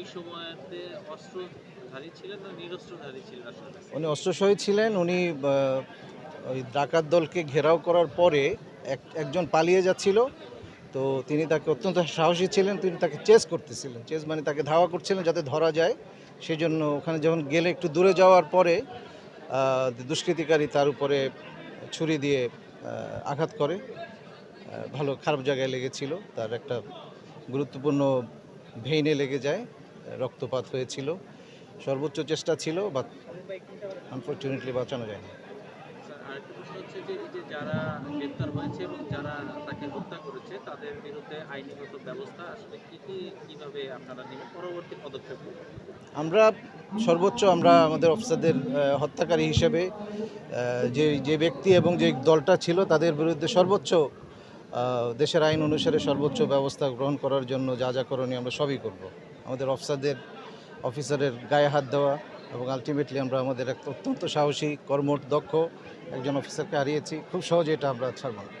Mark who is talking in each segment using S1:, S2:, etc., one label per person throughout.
S1: ওই সময়তে অস্ত্রধারী ছিলেন নিরস্ত্রধারী ছিলেন আসলে?
S2: উনি অস্ত্রসহিত ছিলেন, উনি ওই ডাকাত দলকে ঘেরাও করার পরে এক, একজন পালিয়ে যাচ্ছিল। তো তিনি তাকে অত্যন্ত সাহসী ছিলেন, তিনি তাকে চেস করতেছিলেন। চেস মানে তাকে ধাওয়া করছিলেন যাতে ধরা যায়। সেই জন্য ওখানে যখন গেলে একটু দূরে যাওয়ার পরে দুষ্কৃতিকারী তার উপরে ছুরি দিয়ে আঘাত করে। ভালো খারাপ জায়গায় লেগেছিল, তার একটা গুরুত্বপূর্ণ ভেইনে লেগে যায়। রক্তপাত হয়েছিল। সর্বোচ্চ চেষ্টা ছিল বা আনফর্চুনেটলি বাঁচানো যায় না
S1: স্যার, আরেকটা প্রশ্ন হচ্ছে যে এই যে যারা গ্রেপ্তার হয়েছে এবং যারা তাকে হত্যা করেছে তাদের বিরুদ্ধে আইনগত ব্যবস্থা আসলে কি কি কীভাবে আপনারা নেবেন? পরবর্তী পদক্ষেপ
S2: আমরা সর্বোচ্চ আমরা আমাদের অফিসারদের হত্যাকারী হিসেবে যে যে ব্যক্তি এবং যে দলটা ছিল তাদের বিরুদ্ধে সর্বোচ্চ দেশের আইন অনুসারে সর্বোচ্চ ব্যবস্থা গ্রহণ করার জন্য যা যা করণীয় আমরা সবই করব। আমাদের অফিসারদের অফিসারের গায়ে হাত দেওয়া এবং আলটিমেটলি আমরা আমাদের এক অত্যন্ত সাহসী কর্মঠ দক্ষ একজন অফিসারকে হারিয়েছি। খুব সহজে এটা আমরা ছাড়ব না।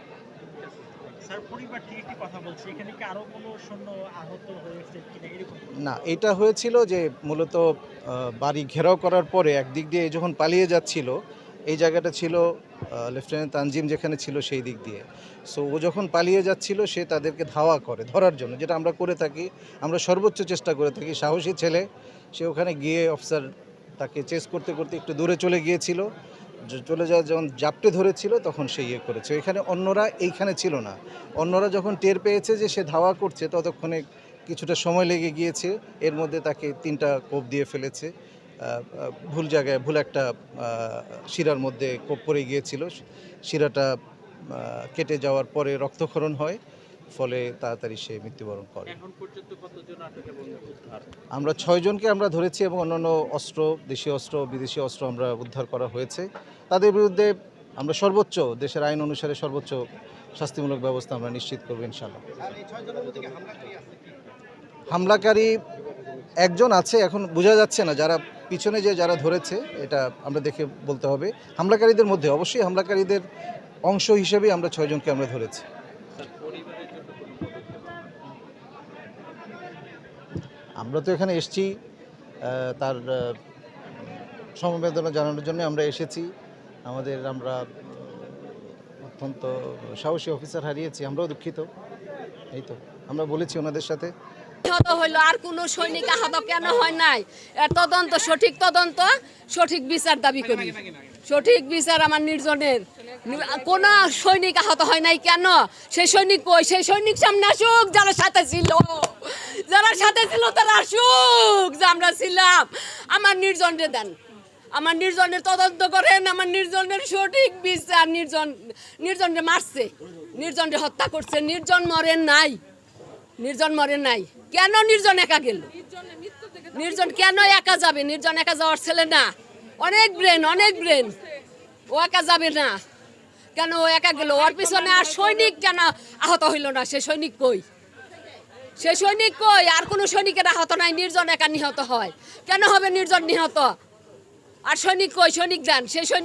S2: না এটা হয়েছিল যে মূলত বাড়ি ঘেরাও করার পরে একদিক দিয়ে যখন পালিয়ে যাচ্ছিল এই জায়গাটা ছিল লেফটেন্যান্ট তানজিম যেখানে ছিল সেই দিক দিয়ে। সো ও যখন পালিয়ে যাচ্ছিল, সে তাদেরকে ধাওয়া করে ধরার জন্য, যেটা আমরা করে থাকি, আমরা সর্বোচ্চ চেষ্টা করে থাকি। সাহসী ছেলে, সে ওখানে গিয়ে অফিসার তাকে চেস করতে করতে একটু দূরে চলে গিয়েছিল। চলে যায় যখন জাপটে ধরেছিল, তখন সে ইয়ে করেছে। এখানে অন্যরা এইখানে ছিল না। অন্যরা যখন টের পেয়েছে যে সে ধাওয়া করছে, ততক্ষণে কিছুটা সময় লেগে গিয়েছে। এর মধ্যে তাকে তিনটা কোপ দিয়ে ফেলেছে। ভুল জায়গায় ভুল একটা শিরার মধ্যে কোপ পড়ে গিয়েছিল। শিরাটা কেটে যাওয়ার পরে রক্তক্ষরণ হয় ফলে তাড়াতাড়ি সে মৃত্যুবরণ করে। আমরা ছয়জনকে আমরা ধরেছি এবং অন্যান্য অস্ত্র দেশীয় অস্ত্র বিদেশি অস্ত্র আমরা উদ্ধার করা হয়েছে। তাদের বিরুদ্ধে আমরা সর্বোচ্চ দেশের আইন অনুসারে সর্বোচ্চ শাস্তিমূলক ব্যবস্থা আমরা নিশ্চিত করব ইনশাল্লাহ হামলাকারী একজন আছে এখন বোঝা যাচ্ছে না যারা পিছনে যে যারা ধরেছে, এটা আমরা দেখে বলতে হবে, হামলাকারীদের মধ্যে অবশ্যই হামলাকারীদের অংশ হিসেবে আমরা ছয়জনকে আমরা ধরেছি। আমরা তো এখানে এসেছি তার সমবেদনা জানানোর জন্য আমরা এসেছি। আমাদের আমরা অত্যন্ত সাহসী অফিসার হারিয়েছি, আমরাও দুঃখিত। এই তো, আমরা বলেছি ওনাদের সাথে।
S3: আহত হইল, আর কোন সৈনিক আহত কেন হয় নাই? তদন্ত, সঠিক তদন্ত, সঠিক বিচার দাবি করি। সঠিক বিচার আমার নির্জনের। কোন সৈনিক আহত হয় নাই কেন? সেই সৈনিক কই? সেই সৈনিক সামনে আসুক, যারা সাথে ছিল। যারা সাথে ছিল, তারা আসুক, যে আমরা ছিলাম। আমার নির্জনরে দেন। আমার নির্জনের তদন্ত করেন, আমার নির্জনের সঠিক বিচার নির্জন নির্জনরে মারছে। নির্জনরে হত্যা করছে। নির্জন মরেন নাই। নির্জন মরে নাই। কেন নির্জন একা গেল? নির্জন কেন একা যাবে? নির্জন একা যাওয়ার ছেলে না। অনেক ব্রেন অনেক ব্রেন ও একা যাবে না। কেন ও একা গেল? ওর পিছনে আর সৈনিক কেন আহত হইল না? সে সৈনিক কই? সে সৈনিক কই? আর কোনো সৈনিকের আহত নাই, নির্জন একা নিহত হয়। কেন হবে নির্জন নিহত? আর সৈনিক কই? সৈনিক যান। সে সৈনিক